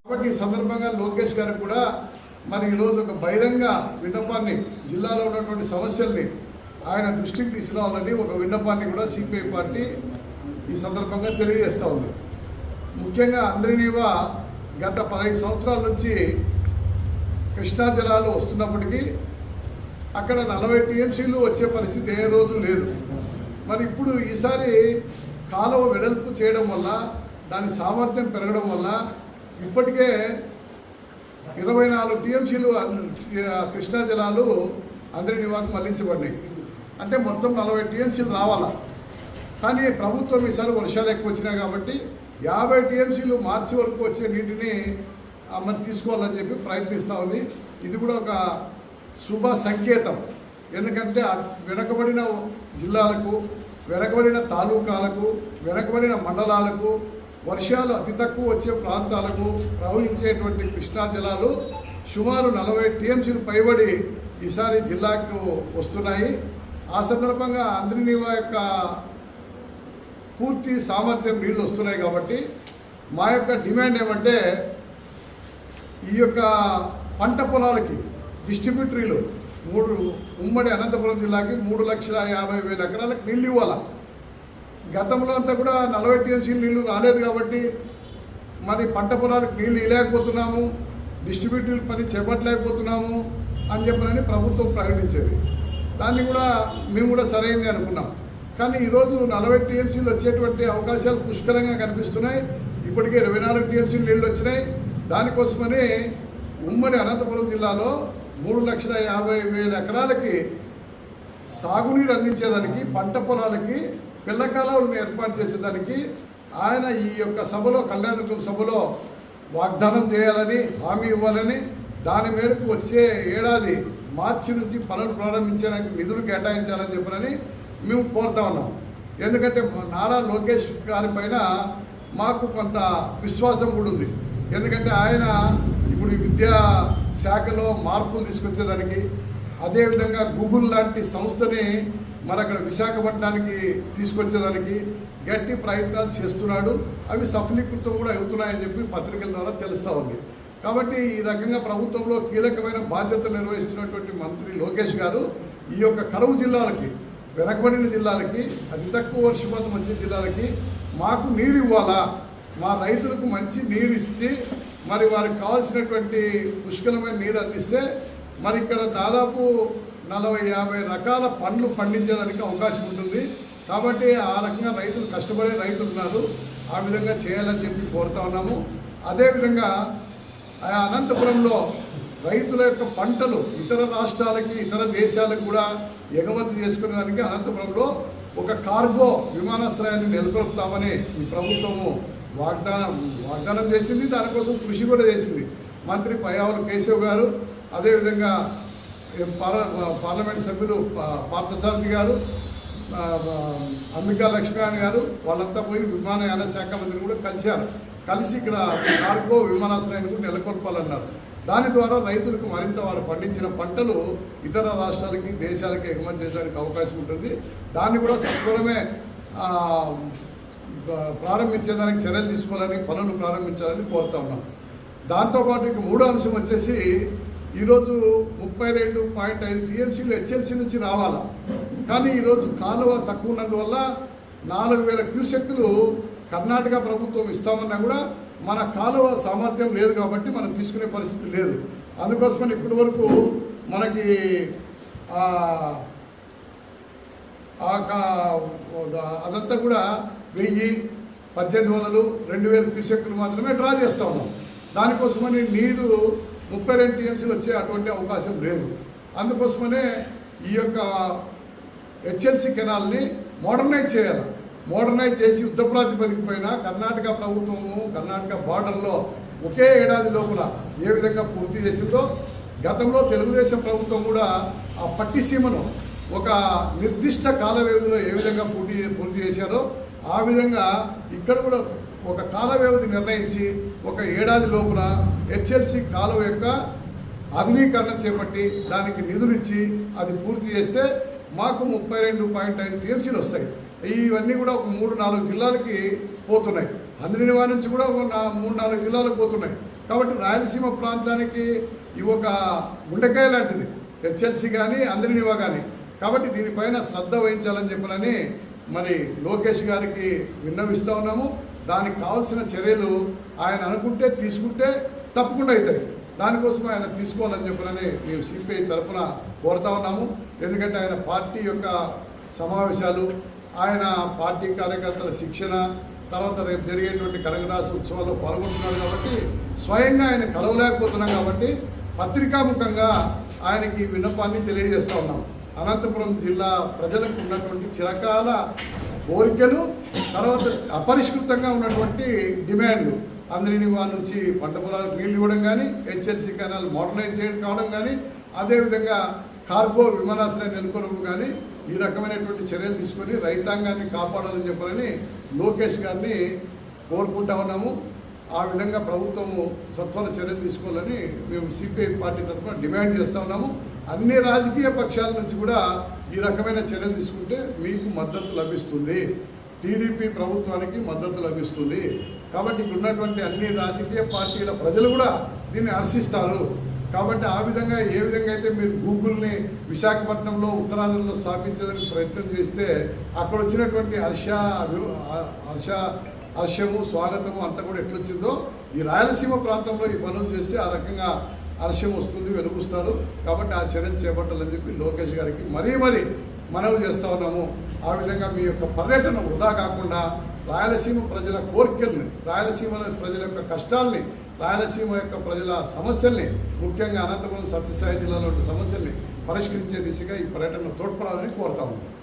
కాబట్టి ఈ సందర్భంగా లోకేష్ గారు కూడా మరి ఈరోజు ఒక బహిరంగ విన్నపాన్ని జిల్లాలో ఉన్నటువంటి సమస్యల్ని ఆయన దృష్టికి తీసుకురావాలని ఒక విన్నపాన్ని కూడా సిపిఐ పార్టీ ఈ సందర్భంగా తెలియజేస్తూ ఉంది. ముఖ్యంగా అందరినీవా గత పదహైదు సంవత్సరాల నుంచి కృష్ణా జలాలు వస్తున్నప్పటికీ అక్కడ నలభై టీఎంసీలు వచ్చే పరిస్థితి ఏ రోజు లేదు. మరి ఇప్పుడు ఈసారి కాలువ వెడల్పు చేయడం వల్ల దాని సామర్థ్యం పెరగడం వల్ల ఇప్పటికే ఇరవై నాలుగు టీఎంసీలు కృష్ణా జలాలు అందరి నివాకు మళ్ళించబడినాయి అంటే మొత్తం నలభై టీఎంసీలు రావాలా? కానీ ప్రభుత్వం ఈసారి వర్షాలు ఎక్కువ వచ్చినాయి కాబట్టి యాభై టీఎంసీలు మార్చి వరకు వచ్చే నీటిని మరి తీసుకోవాలని చెప్పి ప్రయత్నిస్తూ ఉంది. ఇది కూడా ఒక శుభ సంకేతం. ఎందుకంటే వెనకబడిన జిల్లాలకు వెనకబడిన తాలూకాలకు వెనకబడిన మండలాలకు వర్షాలు అతి తక్కువ వచ్చే ప్రాంతాలకు ప్రవహించేటువంటి కృష్ణా జలాలు సుమారు నలభై టీఎంసీలు పైబడి ఈసారి జిల్లాకు వస్తున్నాయి. ఆ సందర్భంగా అందరినీవా యొక్క పూర్తి సామర్థ్యం నీళ్ళు వస్తున్నాయి కాబట్టి మా యొక్క డిమాండ్ ఏమంటే ఈ యొక్క పంట పొలాలకి డిస్ట్రిబ్యూటరీలు మూడు ఉమ్మడి అనంతపురం జిల్లాకి మూడు లక్షల యాభై వేల ఎకరాలకు నీళ్ళు ఇవ్వాలి. గతంలో అంతా కూడా నలభై టీఎంసీ నీళ్ళు రాలేదు కాబట్టి మరి పంట పొలాలకు నీళ్ళు ఇవ్వలేకపోతున్నాము డిస్ట్రిబ్యూటరీ పని చేపట్టలేకపోతున్నాము అని చెప్పనని ప్రభుత్వం ప్రకటించేది. దాన్ని కూడా మేము కూడా సరైంది అనుకున్నాం. కానీ ఈరోజు నలభై టీఎంసీలు వచ్చేటువంటి అవకాశాలు పుష్కలంగా కనిపిస్తున్నాయి. ఇప్పటికే ఇరవై నాలుగు టీఎంసీలు నీళ్ళు వచ్చినాయి. దానికోసమని ఉమ్మడి అనంతపురం జిల్లాలో మూడు లక్షల యాభై వేల ఎకరాలకి సాగునీరు అందించేదానికి పంట పొలాలకి పిల్లకాలను ఏర్పాటు చేసేదానికి ఆయన ఈ యొక్క సభలో కళ్యాణదుర్గం సభలో వాగ్దానం చేయాలని హామీ ఇవ్వాలని దాని మేరకు వచ్చే ఏడాది మార్చి నుంచి పనులు ప్రారంభించడానికి నిధులు కేటాయించాలని చెప్పనని మేము కోరుతా ఉన్నాం. ఎందుకంటే నారా లోకేష్ గారి పైన మాకు కొంత విశ్వాసం కూడా ఉంది. ఎందుకంటే ఆయన ఇప్పుడు విద్యా శాఖలో మార్పులు తీసుకొచ్చేదానికి అదేవిధంగా గూగుల్ లాంటి సంస్థని మన అక్కడ విశాఖపట్నానికి తీసుకొచ్చేదానికి గట్టి ప్రయత్నాలు చేస్తున్నాడు. అవి సఫలీకృతం కూడా అవుతున్నాయని చెప్పి పత్రికల ద్వారా తెలుస్తూ ఉంది. కాబట్టి ఈ రకంగా ప్రభుత్వంలో కీలకమైన బాధ్యతలు నిర్వహిస్తున్నటువంటి మంత్రి లోకేష్ గారు ఈ యొక్క కరువు జిల్లాలకి వెనకబడిన జిల్లాలకి అతి తక్కువ వర్షపాతం వచ్చే జిల్లాలకి మాకు నీరు ఇవ్వాలా? మా రైతులకు మంచి నీరు ఇస్తే మరి వారికి కావాల్సినటువంటి పుష్కలమైన నీరు అందిస్తే మరి ఇక్కడ దాదాపు నలభై యాభై రకాల పండ్లు పండించడానికి అవకాశం ఉంటుంది. కాబట్టి ఆ రకంగా రైతులు కష్టపడే రైతులు ఉన్నారు. ఆ విధంగా చేయాలని చెప్పి కోరుతా ఉన్నాము. అదేవిధంగా ఆ అనంతపురంలో రైతుల యొక్క పంటలు ఇతర రాష్ట్రాలకి ఇతర దేశాలకు కూడా ఎగుమతి చేసుకునేదానికి అనంతపురంలో ఒక కార్గో విమానాశ్రయాన్ని నెలకొల్పుతామని ఈ ప్రభుత్వము వాగ్దానం వాగ్దానం చేసింది దానికోసం కృషి కూడా చేసింది. మంత్రి పయ్యావులు కేశవ్ గారు అదేవిధంగా పార్ల- పార్లమెంట్ సభ్యులు పార్థసారథి గారు అంబికా లక్ష్మీనారాయణ గారు వాళ్ళంతా పోయి విమానయాన శాఖ మంత్రిని కూడా కలిశారు. కలిసి ఇక్కడ కార్గో విమానాశ్రయాన్ని కూడా నెలకొల్పాలన్నారు. దాని ద్వారా రైతులకు మరింత వారు పండించిన పంటలు ఇతర రాష్ట్రాలకి దేశాలకి ఎగుమతి చేయడానికి అవకాశం ఉంటుంది. దాన్ని కూడా సత్వరమే ప్రారంభించేదానికి చర్యలు తీసుకోవాలని పనులు ప్రారంభించాలని కోరుతా ఉన్నాం. దాంతోపాటు ఇక మూడో అంశం వచ్చేసి ఈరోజు ముప్పై రెండు పాయింట్ ఐదు టీఎంసీలు హెచ్ఎల్సీ నుంచి రావాలా? కానీ ఈరోజు కాలువ తక్కువ ఉన్నందువల్ల నాలుగు వేల క్యూసెక్లు కర్ణాటక ప్రభుత్వం ఇస్తామన్నా కూడా మన కాలువ సామర్థ్యం లేదు కాబట్టి మనం తీసుకునే పరిస్థితి లేదు. అందుకోసమని ఇప్పటి వరకు మనకి ఆ, అదంతా కూడా వెయ్యి పద్దెనిమిది వందలు రెండు వేల క్యూసెక్లు మాత్రమే డ్రా చేస్తూ ఉన్నాం. దానికోసమని నీరు ముప్పై రెండు టీఎంసీలు వచ్చే అటువంటి అవకాశం లేదు. అందుకోసమనే ఈ యొక్క హెచ్ఎల్సి కెనాల్ని మోడర్నైజ్ చేయాలి. మోడర్నైజ్ చేసి యుద్ధ ప్రాతిపదిక పైన కర్ణాటక ప్రభుత్వము కర్ణాటక బార్డర్లో ఒకే ఏడాది లోపల ఏ విధంగా పూర్తి చేసిందో గతంలో తెలుగుదేశం ప్రభుత్వం కూడా ఆ పట్టిసీమను ఒక నిర్దిష్ట కాల వ్యవధిలో ఏ విధంగా పూర్తి పూర్తి చేశారో ఆ విధంగా ఇక్కడ కూడా ఒక కాల వ్యవధి నిర్ణయించి ఒక ఏడాది లోపల హెచ్ఎల్సి కాలువ యొక్క ఆధునీకరణ చేపట్టి దానికి నిధులు ఇచ్చి అది పూర్తి చేస్తే మాకు ముప్పై రెండు పాయింట్ ఐదు టీఎంసీలు వస్తాయి. ఇవన్నీ కూడా ఒక మూడు నాలుగు జిల్లాలకి పోతున్నాయి. అందరినివా నుంచి కూడా ఒక నా- మూడు నాలుగు జిల్లాలకు పోతున్నాయి. కాబట్టి రాయలసీమ ప్రాంతానికి ఇవి ఒక గుండెకాయ లాంటిది. హెచ్ఎల్సి కానీ అందరినివా కానీ కాబట్టి దీనిపైన శ్రద్ధ వహించాలని చెప్పనని మరి లోకేష్ గారికి విన్నవిస్తూ ఉన్నాము. దానికి కావాల్సిన చర్యలు ఆయన అనుకుంటే తీసుకుంటే తప్పకుండా అవుతాయి. దానికోసం ఆయన తీసుకోవాలని చెప్పనని మేము సిపిఐ తరఫున కోరుతా ఉన్నాము. ఎందుకంటే ఆయన పార్టీ యొక్క సమావేశాలు ఆయన పార్టీ కార్యకర్తల శిక్షణ తర్వాత రేపు జరిగేటువంటి కనకదాస ఉత్సవాల్లో పాల్గొంటున్నాడు కాబట్టి స్వయంగా ఆయన కలవలేకపోతున్నాం కాబట్టి పత్రికాముఖంగా ఆయనకి విన్నపాన్ని తెలియజేస్తూ ఉన్నాం అనంతపురం జిల్లా ప్రజలకు ఉన్నటువంటి చిరకాల కోరికలు తర్వాత అపరిష్కృతంగా ఉన్నటువంటి డిమాండ్లు. అందరిని వారి నుంచి పంట పొలాలకు నీళ్ళు ఇవ్వడం కానీ హెచ్ఎల్సి కెనాల్ మోడర్నైజ్ చేయడం కావడం కానీ అదేవిధంగా కార్గో విమానాశ్రయం నెలకొనడం కానీ ఈ రకమైనటువంటి చర్యలు తీసుకొని రైతాంగాన్ని కాపాడాలని చెప్పాలని లోకేష్ గారిని కోరుకుంటా ఉన్నాము. ఆ విధంగా ప్రభుత్వము సత్వర చర్యలు తీసుకోవాలని మేము సిపిఐ పార్టీ తరఫున డిమాండ్ చేస్తూ ఉన్నాము. అన్ని రాజకీయ పక్షాల నుంచి కూడా ఈ రకమైన చర్యలు తీసుకుంటే మీకు మద్దతు లభిస్తుంది. టీడీపీ ప్రభుత్వానికి మద్దతు లభిస్తుంది. కాబట్టి ఇక్కడ ఉన్నటువంటి అన్ని రాజకీయ పార్టీల ప్రజలు కూడా దీన్ని హర్షిస్తారు. కాబట్టి ఆ విధంగా ఏ విధంగా అయితే మీరు గూగుల్ని విశాఖపట్నంలో ఉత్తరాంధ్రలో స్థాపించడానికి ప్రయత్నం చేస్తే అక్కడ వచ్చినటువంటి హర్ష అభి- హర్ష హర్షము స్వాగతము అంతా కూడా ఎట్లొచ్చిందో ఈ రాయలసీమ ప్రాంతంలో ఈ పనులు చేస్తే ఆ రకంగా హర్షం వస్తుంది వెలుగుస్తారు. కాబట్టి ఆ చర్యలు చేపట్టాలని చెప్పి లోకేష్ గారికి మరీ మరీ మనవి చేస్తా ఉన్నాము. ఆ విధంగా మీ యొక్క పర్యటన వృధా కాకుండా రాయలసీమ ప్రజల కోరికల్ని రాయలసీమ ప్రజల యొక్క కష్టాల్ని రాయలసీమ యొక్క ప్రజల సమస్యల్ని ముఖ్యంగా అనంతపురం సత్యసాయి జిల్లాలో ఉన్న సమస్యల్ని పరిష్కరించే దిశగా ఈ పర్యటన తోడ్పడాలని కోరుతా ఉన్నాను